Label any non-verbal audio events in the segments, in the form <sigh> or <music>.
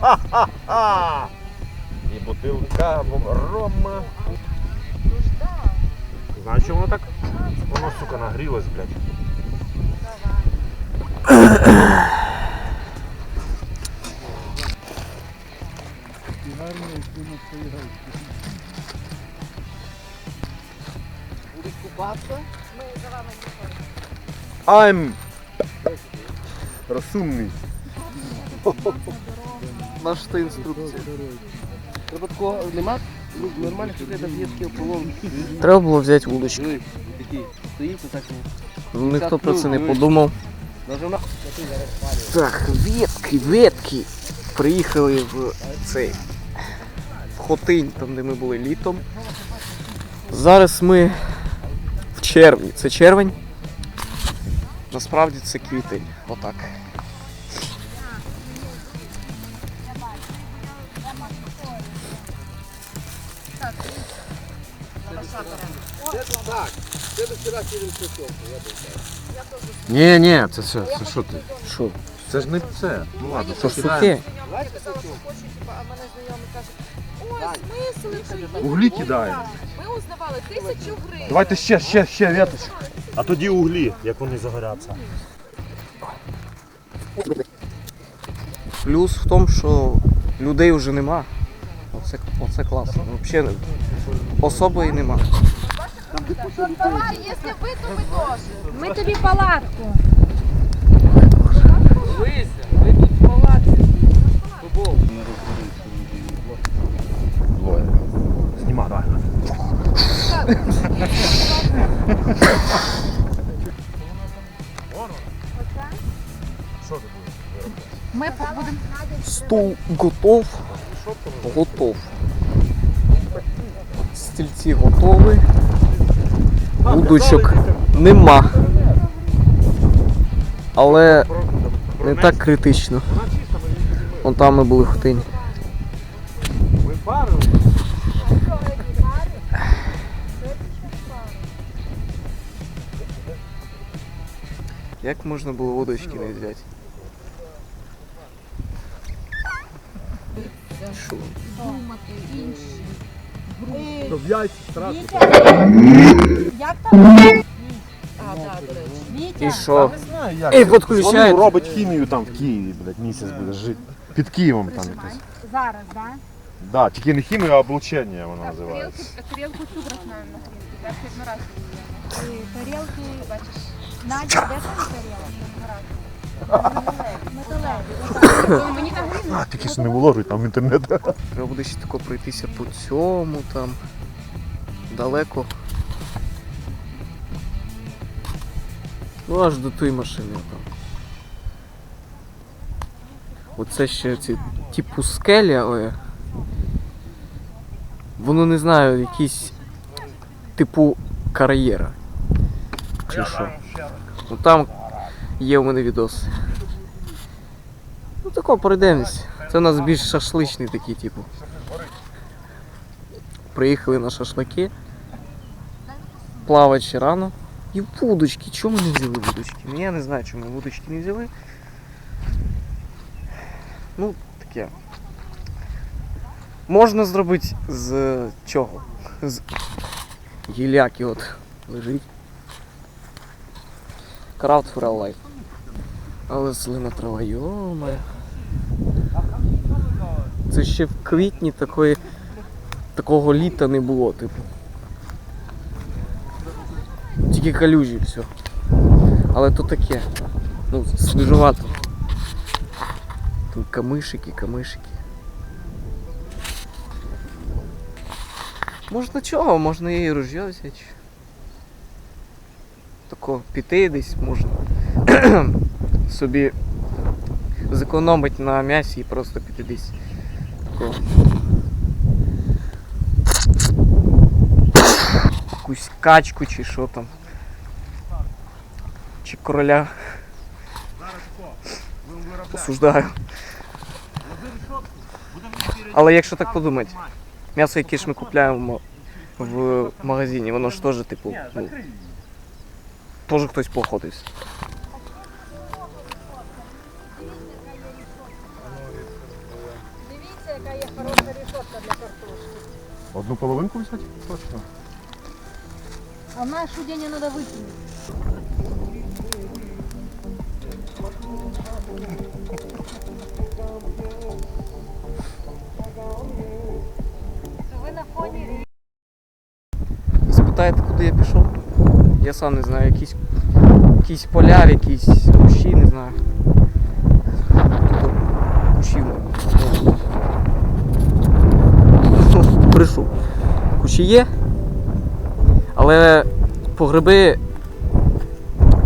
Ха-ха-ха! І бутилка рома. Знаєш, чому воно так? Воно, сука, нагрілось, блядь. Будеш купатися? I'm розумний. Наша та інструкція. Треба такого нема ну, нормальних людей там є такі ополонки. Треба було взяти такі. Стоїть, так ну. Ніхто про це не подумав. Даже вона Так, ветки, ветки. Приїхали в цей в Хотинь, там де ми були літом. Зараз ми в червні. Це червень. Насправді це квітень. Отак. Ні, ні, це все, це що ти? Що? Це ж не це. Ну ладно, Що сухе? А мене знайомий каже, ой, смисли приїхали. Углі кидаємо. Ми узнавали тисячу гривень. Давайте ще, ще, ще веточку. А тоді углі, як вони загоряться. Плюс в тому, що людей вже нема. Оце, оце класно. Взагалі особої нема. Давай, якщо ви, то ми теж. Ми тобі палатку. Дивися, ви тут в палаці. Футбол. Двоє. Зніма, давай. Ми будемо Стул готов. Готов. Стільці готові. Удочок нема. Але не так критично. Вон там ми були парили? Як можна було водочки не взяти? То в яйці сразу. Як там? А, так, до речі. Вітя, І що? Не знаю, як. І підключають. Воно робить хімію там в Києві, блядь, місяць буде жити. Під Києвом там якось. зараз, так? Да, тільки не хімію, а облучення воно називається. Тарілку знаємо на ще одну раз Тарілки, бачиш. Надя, де там тарілок? Металеві. А, тільки що не виложують там в інтернет. Треба буде ще тако пройтися по цьому там. Далеко. Ну аж до тої машини там. Оце ще ці типу скеля, ой. Воно не знаю, якийсь типу кар'єра. Чи що. Ну там є у мене відос. Ну тако пройдемось. Це у нас більш шашличний такий, типу. Приїхали на шашлики. Плавать ще рано. І вудочки. Чому не взяли вудочки? Ну, Я не знаю, чому вудочки не взяли. Ну, таке. Можна зробити з чого? З гіляки от лежить. Крафт for life. Але зелена трава, йома. Це ще в квітні такої, такого літа не було, типу. Тільки калюжі все. Але то таке. Ну, свіжувато. Тут камишики, камишики. Можна чого? Можна і ружьо взяти. Тако піти десь можна. Собі зекономить на м'ясі і просто піти десь. Якусь качку чи що там. Чи короля. Осуждаю. Але якщо так подумати, м'ясо, яке ж ми купляємо в магазині, воно ж теж, типу, ну, теж хтось походився. Яка є хороша рішотка для картошки. Одну половинку взяти? Точно. А в нас день треба викинути. Ви на фоні спитаєте, куди я пішов? Я сам не знаю, якісь, якісь поля, якісь кущі, не знаю. Тут кущів. Ну, Прийшов. Кущі є. Але по гриби,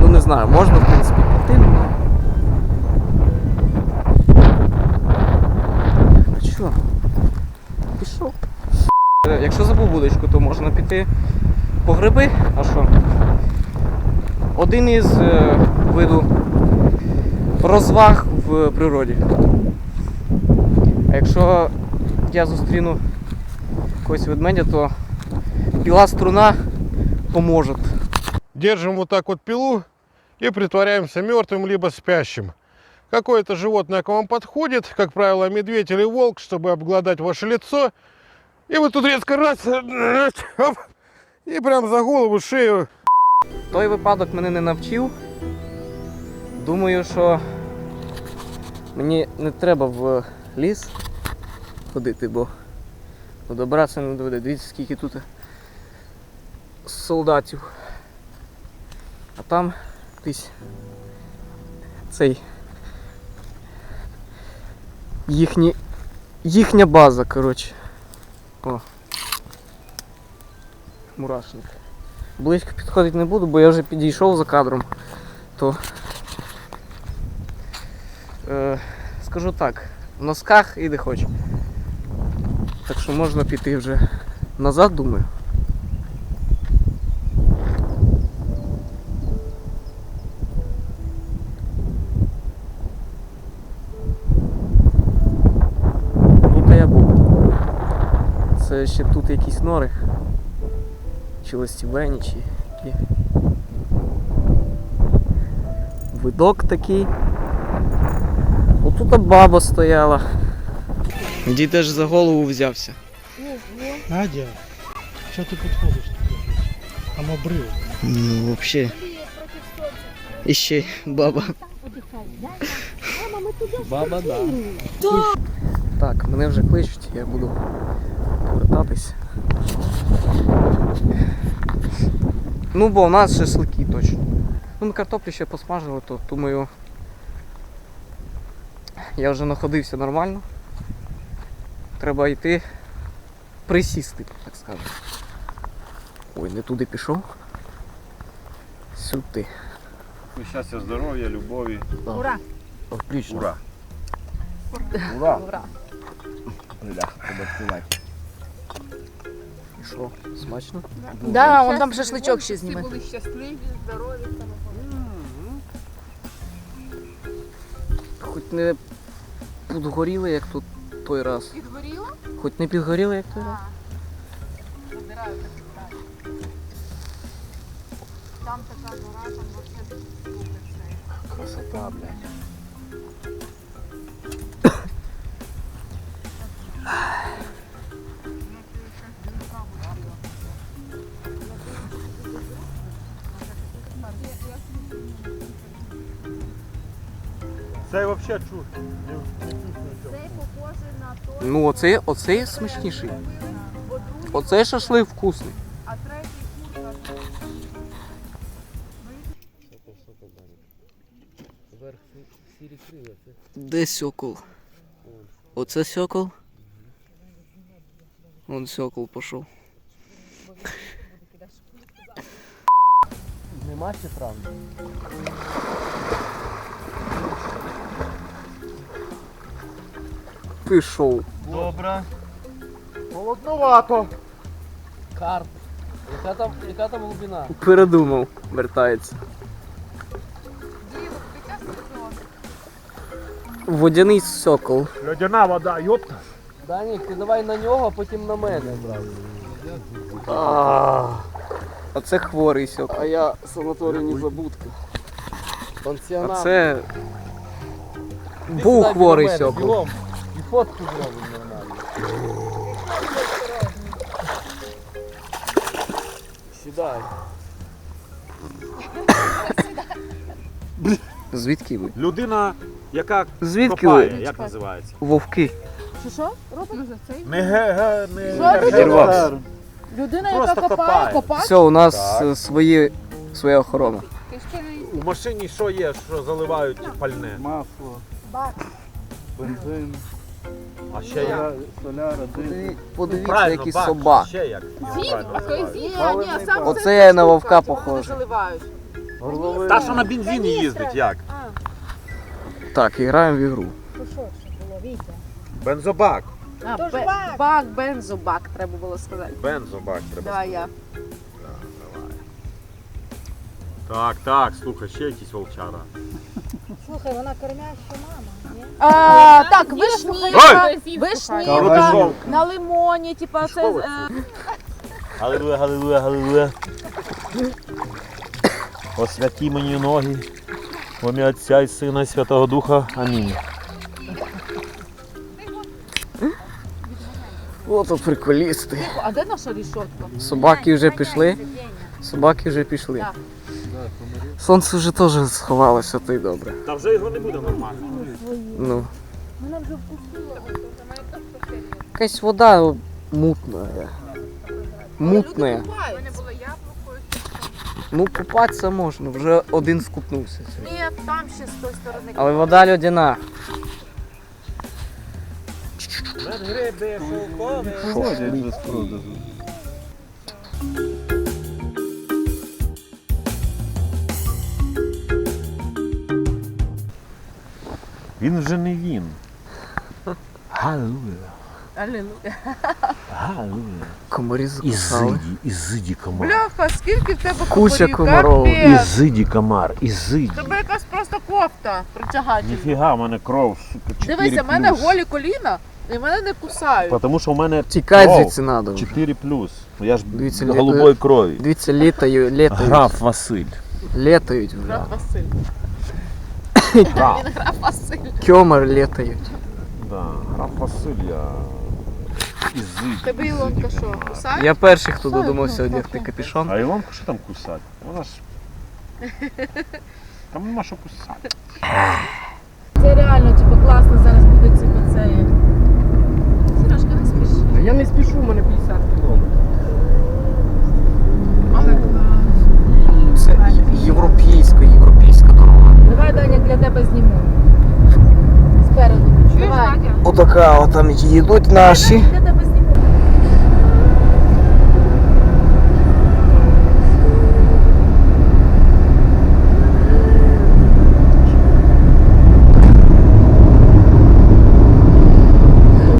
ну не знаю, можна в принципі піти, але. А що? Пішов. Якщо забув вудочку, то можна піти по гриби. А що? Один із е, виду розваг в природі. А якщо я зустріну якогось ведмедя, то піла струна поможе. Держим вот так вот пилу и притворяемся мертвым либо спящим. Какое-то животное к вам подходит, как правило, медведь или волк, чтобы обглодать ваше лицо. И вы тут резко раз, оп, и прям за голову, шею. Той випадок мене не навчив. Думаю, що мені не треба в ліс ходити, бо ну, добратися не доведе. Дивіться, скільки тут солдатів. А там десь цей їхні, їхня база, коротше. О. Мурашник. Близько підходити не буду, бо я вже підійшов за кадром. То е, скажу так, в носках і де хоч. Так що можна піти вже назад, думаю. Тут я був. Це ще тут якісь нори чи листівені, чи які. Видок такий. Отут баба стояла. Дід теж за голову взявся. Надя, що ти підходиш туди? Там обрив. Ну, взагалі. І ще баба. Баба, да. Так, мене вже кличуть, я буду повертатись. Ну, бо у нас шашлики точно. Ну, ми картоплю ще посмажили, то думаю. Я вже находився нормально. Треба йти присісти, так скажемо. Ой, не туди пішов. Сюди. Счастья, здоровья, любови. Ура! Отлично. Ура. Ура. Ура. Бля, треба відкривати. І що, смачно? Да, он там шашличок ще зніме. Хоч не підгоріли, як тут той раз. Підгоріло? Хоч не підгоріли, як той раз. Там така гора, там вообще супер. Красота, блядь. Це вообще чушь. Ну, оце, оце смачніший. Оце шашлик вкусний. Де сокол? Оце сокол? Вон сокол пішов. Нема ще правда. Пішов. Добре. Холодновато. Карп. Яка там, яка там глибина? Передумав, вертається. Водяний сокол. Льодяна вода, ёпта. Данік, ти давай на нього, а потім на мене. А це хворий сокол. А я санаторій забудка. А це був хворий сокол. Фотку зробимо нормально. Сідай. Звідки ви? Людина, яка Звідки копає, ви? як називається? Вовки. Що що? Робимо за цей? Не ге, ге не Що Зірвався. Людина, Просто яка копає, копає. копає. Все, у нас е, свої, своя охорона. У машині що є, що заливають пальне? Масло, Бак. бензин, А ще як? соляра, дизель. Подивіться, Правильно, який бак. собак. Ще як? Правильно. Ні, ні, сам Оце я на вовка похожий. заливають. Горловина. Та, що на бензині їздить, як? Так, і граємо в ігру. Бензобак. А, бе- бак, бензобак, треба було сказати. Бензобак треба. Давай я. Так, так, слухай, ще якісь волчара. Слухай, вона кормяща мама. ні? А, так, вишніка, вишніка, Рудишов. на лимоні, типа це... Що ви? е, Галилуя, галилуя, галилуя. Освяті мені ноги. В ім'я Отця і Сина і Святого Духа. Амінь. Ото приколісти. А де наша рішотка? Собаки вже пішли. Собаки вже пішли. Сонце вже теж сховалося, то й добре. Та вже його не буде нормально. Ну. Якась вода мутна. Мутна. Ну, купатися можна, вже один скупнувся. сьогодні. Ні, там ще з тої сторони. Але вода льодяна. Ходять без продажу. Він вже не він. Галилуя. Алілуя. Галилуя. Комарі закусали. Ізиді, ізиді комар. Бляха, скільки в тебе Куча комарів? комаров. Капець. Ізиді комар, ізиді. Тебе якась просто кофта притягательна. Ніфіга, в мене кров, сука, 4 Дивися, в мене голі коліна і мене не кусають. Тому що в мене Тікай кров звідси надо. вже. 4 плюс. Я ж Дивіться, до лі- крові. Дивіться, літаю, літають. Граф Василь. Літають вже. Граф Василь. <laughs> Граф. Він Василь. Літають. Да, граф Василь, я... Тебе Ілонка що, кусає? Я перший, хто додумався одягти капюшон. А Ілонку що там кусати? Вона ж... Там нема що кусати. Це реально, типу, класно зараз буде типу, це. Сережка, не спіши. Я не спішу, у мене 50 кілометрів. Але клас. Це європейська, європейська дорога. Давай, Даня, для тебе зніму. Спереду. Чуєш, Давай. Надя? Отака, от там їдуть наші.